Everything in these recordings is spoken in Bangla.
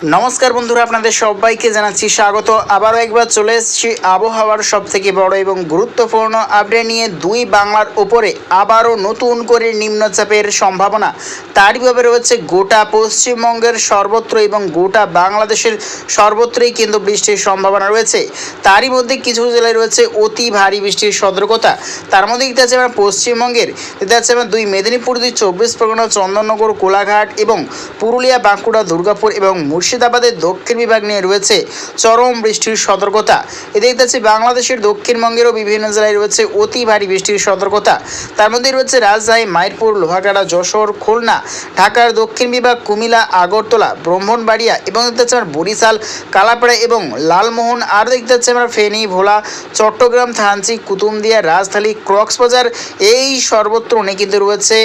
নমস্কার বন্ধুরা, আপনাদের সবাইকে জানাচ্ছি স্বাগত। আবারও একবার চলে এসেছি আবহাওয়ার সব থেকে বড় এবং গুরুত্বপূর্ণ আপডেট নিয়ে দুই বাংলার ওপরে আবারও নতুন করে নিম্নচাপের সম্ভাবনা। তারই ভাবে রয়েছে গোটা পশ্চিমবঙ্গের সর্বত্র এবং গোটা বাংলাদেশের সর্বত্রই কিন্তু বৃষ্টির সম্ভাবনা রয়েছে। তারই মধ্যে কিছু জেলায় রয়েছে অতি ভারী বৃষ্টির সতর্কতা। তার মধ্যে দেখতে আছে আমার পশ্চিমবঙ্গের, দেখতে আছে আমার দুই মেদিনীপুর, দুই চব্বিশ পরগনা, চন্দননগর, কোলাঘাট এবং পুরুলিয়া, বাঁকুড়া, দুর্গাপুর এবং মুর্শিদাবাদের দক্ষিণ বিভাগ নিয়ে রয়েছে চরম বৃষ্টির সতর্কতা। এ দেখতে পাচ্ছি বাংলাদেশের দক্ষিণবঙ্গেরও বিভিন্ন জেলায় রয়েছে অতি ভারী বৃষ্টির সতর্কতা। তার মধ্যে রয়েছে রাজশাহী মাইরপুর, লোহাগাড়া, যশোর, খুলনা, ঢাকার দক্ষিণ বিভাগ কুমিলা আগরতলা, ব্রাহ্মণবাড়িয়া এবং দেখতে পাচ্ছি আমরা বরিশাল, কালাপাড়া এবং লালমোহন। আর দেখতে পাচ্ছি আমরা ফেনী, ভোলা, চট্টগ্রাম, থানচি কুতুমদিয়া রাজধানী ক্রক্সবাজার এই সর্বত্র অনেক কিন্তু রয়েছে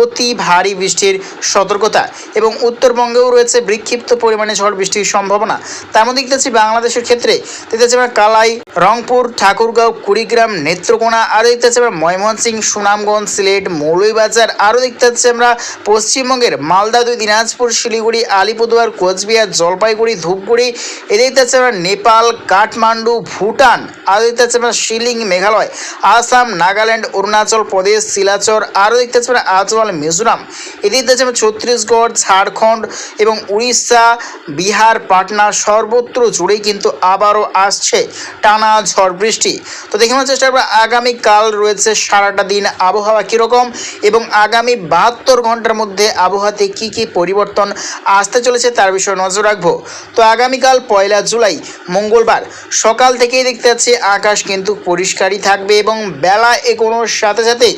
অতি ভারী বৃষ্টির সতর্কতা। এবং উত্তরবঙ্গেও রয়েছে বিক্ষিপ্ত পরিমাণে ঝড় বৃষ্টির সম্ভাবনা? তার মধ্যে দেখতেছি বাংলাদেশের ক্ষেত্রে দেখতেছি আমরা কালাই, রংপুর, ঠাকুরগাঁও, কুড়িগ্রাম, নেত্রকোনা, আরও দেখতে পাচ্ছি আমরা ময়মনসিংহ, সুনামগঞ্জ, সিলেট, মৌলভীবাজার, আরও দেখতে পাচ্ছি আমরা পশ্চিমবঙ্গের মালদা দুই, দিনাজপুর, শিলিগুড়ি, আলিপুরদুয়ার, কোচবিহার, জলপাইগুড়ি, ধূপগুড়ি, এ দেখতে পাচ্ছি আমরা নেপাল, কাঠমান্ডু, ভুটান, আরও দেখতে পাচ্ছি আমরা শিলিং, মেঘালয়, আসাম, নাগাল্যান্ড, অরুণাচল প্রদেশ, শিলাচর, আরও দেখতে পাচ্ছি আমরা আজওয়াল মিজোরাম এদিকে দেখতে পাচ্ছি আমরা ছত্তিশগড়, ঝাড়খণ্ড এবং উড়িষ্যা বিহার, পাটনা সর্বত্র জুড়েই কিন্তু আবারও আসছে টানা ঝড় বৃষ্টি। তো দেখে নেওয়ার চেষ্টা করব, আগামীকাল রয়েছে সারাটা দিন আবহাওয়া কীরকম এবং আগামী বাহাত্তর ঘণ্টার মধ্যে আবহাওয়াতে কী কী পরিবর্তন আসতে চলেছে তার বিষয়ে নজর রাখব। তো আগামীকাল পয়লা জুলাই, মঙ্গলবার, সকাল থেকেই দেখতে পাচ্ছি আকাশ কিন্তু পরিষ্কারই থাকবে এবং বেলা এগোনোর সাথে সাথে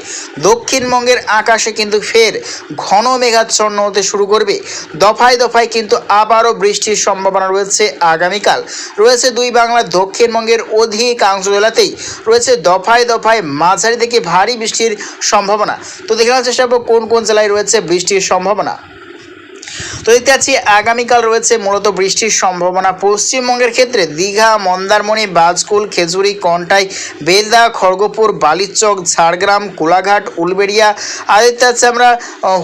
দক্ষিণবঙ্গের আকাশে কিন্তু ফের ঘন মেঘাচ্ছন্ন হতে শুরু করবে। দফায় দফায় কিন্তু আবারও বৃষ্টির সম্ভাবনা রয়েছে আগামীকাল। রয়েছে দুই বাংলার দক্ষিণবঙ্গের অধিকাংশ জেলাতেই রয়েছে দফায় দফায় মাঝারি থেকে ভারী বৃষ্টির সম্ভাবনা। তো দেখে চেষ্টা করব কোন কোন জেলায় রয়েছে বৃষ্টির সম্ভাবনা। তো দেখতে আগামীকাল রয়েছে মূলত বৃষ্টির সম্ভাবনা। পশ্চিমবঙ্গের ক্ষেত্রে দীঘা, মন্দারমণি, বাজকুল, খেজুরি, কন্টাই, বেলদা, খড়গপুর, বালিচক, ঝাড়গ্রাম, কোলাঘাট, উলবেড়িয়া আর দেখতে পাচ্ছি আমরা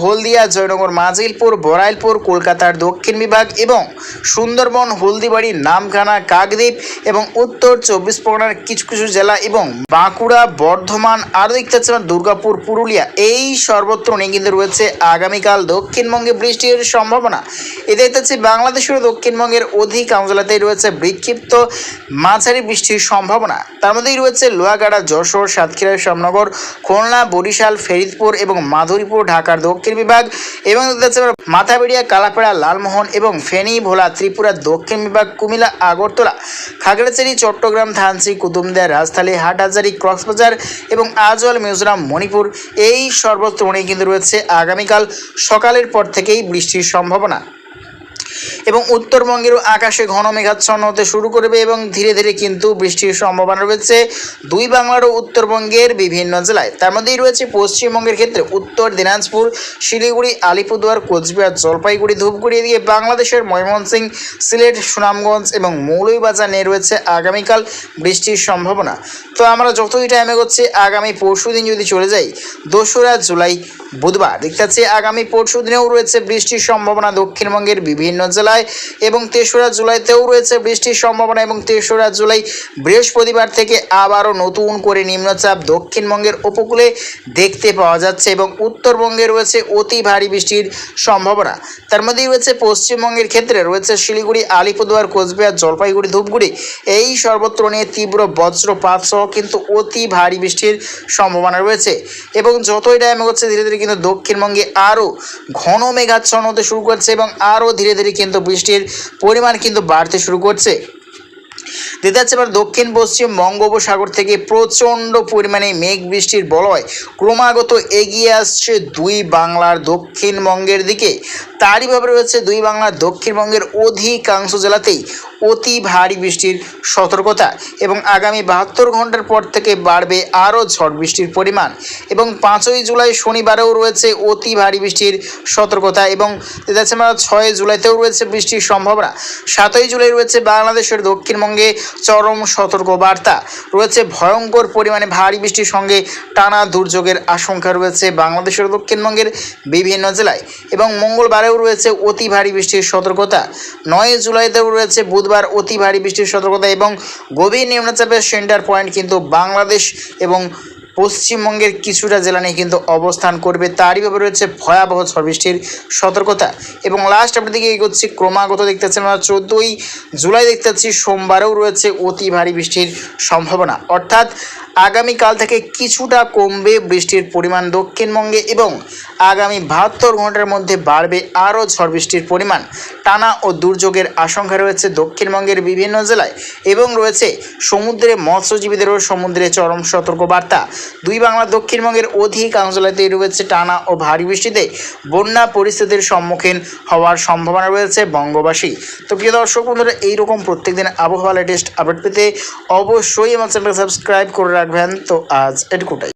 হলদিয়া, জয়নগর, মাজিলপুর বরাইলপুর কলকাতার দক্ষিণ বিভাগ এবং সুন্দরবন, হলদিবাড়ি, নামখানা, কাকদ্বীপ এবং উত্তর চব্বিশ পরগনার কিছু কিছু জেলা এবং বাঁকুড়া, বর্ধমান, আরও দেখতে পাচ্ছি আমরা দুর্গাপুর, পুরুলিয়া। এই সর্বত্র নিয়ে কিন্তু রয়েছে আগামীকাল দক্ষিণবঙ্গে বৃষ্টির সম্ভাবনা। এ দেখতে পাচ্ছি বাংলাদেশের ও দক্ষিণবঙ্গের অধিকাংশ জেলাতেই রয়েছে বিক্ষিপ্ত মাঝারি বৃষ্টির সম্ভাবনা। তার মধ্যেই রয়েছে লোহাগাড়া যশোর, সাতক্ষীরা, শ্যামনগর, খুলনা, বরিশাল, ফেরিদপুর এবং মাধুরীপুর, ঢাকার দক্ষিণ বিভাগ এবং দেখতে মাথাবেড়িয়া, কালাপেড়া, লালমোহন এবং ফেনী, ভোলা, ত্রিপুরা, দক্ষিণ বিভাগ কুমিলা আগরতলা, খাগড়াছড়ি, চট্টগ্রাম থানসি কুতুমদিয়া রাজধানী, হাটহাজারি, কক্সবাজার এবং আজওয়াল, মিজোরাম, মণিপুর এই সর্বত্র কিন্তু রয়েছে। আগামীকাল সকালের পর থেকেই বৃষ্টির সম্ভাবনা। এবং উত্তরবঙ্গেরও আকাশে ঘন মেঘাচ্ছন্ন হতে শুরু করবে এবং ধীরে ধীরে কিন্তু বৃষ্টির সম্ভাবনা রয়েছে। দুই বাংলার ও উত্তরবঙ্গের বিভিন্ন জেলায়। তার মধ্যেই রয়েছে পশ্চিমবঙ্গের ক্ষেত্রে উত্তর দিনাজপুর, শিলিগুড়ি, আলিপুরদুয়ার, কোচবিহার, জলপাইগুড়ি, ধূপগুড়ি, এদিকে বাংলাদেশের ময়মনসিং সিলেট, সুনামগঞ্জ এবং মৌলভীবাজার নিয়ে রয়েছে আগামীকাল বৃষ্টির সম্ভাবনা। তো আমরা যতই টাইমে করছি আগামী পরশু দিন যদি চলে যাই, দোসরা জুলাই বুধবার। দেখতে পাচ্ছি, আগামী পরশু দিনেও রয়েছে বৃষ্টির সম্ভাবনা দক্ষিণবঙ্গের বিভিন্ন জেলায় এবং তেসরা জুলাইতেও রয়েছে বৃষ্টির সম্ভাবনা এবং তেসরা জুলাই বৃহস্পতিবার থেকে আবারও নতুন করে নিম্নচাপ দক্ষিণবঙ্গের উপকূলে দেখতে পাওয়া যাচ্ছে এবং উত্তরবঙ্গে রয়েছে অতি ভারী বৃষ্টির সম্ভাবনা। তার মধ্যেই রয়েছে পশ্চিমবঙ্গের ক্ষেত্রে রয়েছে শিলিগুড়ি, আলিপুরদুয়ার, কোচবিহার, জলপাইগুড়ি, ধূপগুড়ি। এই সর্বত্র নিয়ে তীব্র বজ্রপাত সহ কিন্তু অতি ভারী বৃষ্টির সম্ভাবনা রয়েছে এবং যতই টাইম হচ্ছে ধীরে ধীরে কিন্তু দক্ষিণবঙ্গে আরও ঘন মেঘাচ্ছন্ন হতে শুরু করছে এবং আরও ধীরে ধীরে কিন্তু বৃষ্টির পরিমাণ কিন্তু বাড়তে শুরু করছে। দেখতে যাচ্ছে এবার দক্ষিণ, পশ্চিম বঙ্গোপসাগর থেকে প্রচণ্ড পরিমাণে মেঘ বৃষ্টির বলয়। ক্রমাগত এগিয়ে আসছে দুই বাংলার দক্ষিণবঙ্গের দিকে। তারই ভাবে রয়েছে, দুই বাংলার দক্ষিণবঙ্গের অধিকাংশ জেলাতেই অতি ভারী বৃষ্টির সতর্কতা এবং আগামী বাহাত্তর ঘণ্টার পর থেকে বাড়বে আরও ঝড় বৃষ্টির পরিমাণ এবং পাঁচই জুলাই শনিবারেও রয়েছে অতি ভারী বৃষ্টির সতর্কতা এবং ছয় জুলাইতেও রয়েছে বৃষ্টির সম্ভাবনা। সাতই জুলাই রয়েছে বাংলাদেশের দক্ষিণবঙ্গে চরম সতর্ক বার্তা রয়েছে ভয়ঙ্কর পরিমাণে ভারী বৃষ্টির সঙ্গে টানা দুর্যোগের আশঙ্কা রয়েছে বাংলাদেশের দক্ষিণবঙ্গের বিভিন্ন জেলায় এবং মঙ্গলবারেও রয়েছে অতি ভারী বৃষ্টির সতর্কতা। নয় জুলাইতেও রয়েছে বুধবার অতি ভারী বৃষ্টির সতর্কতা এবং গভীর নিম্নচাপের সেন্টার পয়েন্ট কিন্তু বাংলাদেশ এবং পশ্চিমবঙ্গের কিছুটা জেলা নিয়ে কিন্তু অবস্থান করবে। তারই ব্যাপারে রয়েছে ভয়াবহ ঝড় বৃষ্টির সতর্কতা এবং লাস্ট আপনার দিকে এগোচ্ছি। ক্রমাগত দেখতে পাচ্ছি আমরা চোদ্দোই জুলাই দেখতে পাচ্ছি সোমবারেও রয়েছে অতি ভারী বৃষ্টির সম্ভাবনা। অর্থাৎ আগামীকাল থেকে কিছুটা কমবে বৃষ্টির পরিমাণ দক্ষিণবঙ্গে এবং আগামী বাহাত্তর ঘণ্টার মধ্যে বাড়বে আরও ঝড় বৃষ্টির পরিমাণ। টানা ও দুর্যোগের আশঙ্কা রয়েছে দক্ষিণবঙ্গের বিভিন্ন জেলায় এবং রয়েছে সমুদ্রে মৎস্যজীবীদেরও সমুদ্রে চরম সতর্কবার্তা। দুই বাংলা দক্ষিণবঙ্গের অধিকাংশ জেলাতেই রয়েছে টানা ও ভারী বৃষ্টিতে বন্যা পরিস্থিতির সম্মুখীন হওয়ার সম্ভাবনা রয়েছে বঙ্গবাসী। তো প্রিয় দর্শক বন্ধুরা, এইরকম প্রত্যেকদিন আবহাওয়া লেটেস্ট আপডেট পেতে অবশ্যই আমার চ্যানেলটা সাবস্ক্রাইব করে রাখবেন তো আজ এটুকুটাই।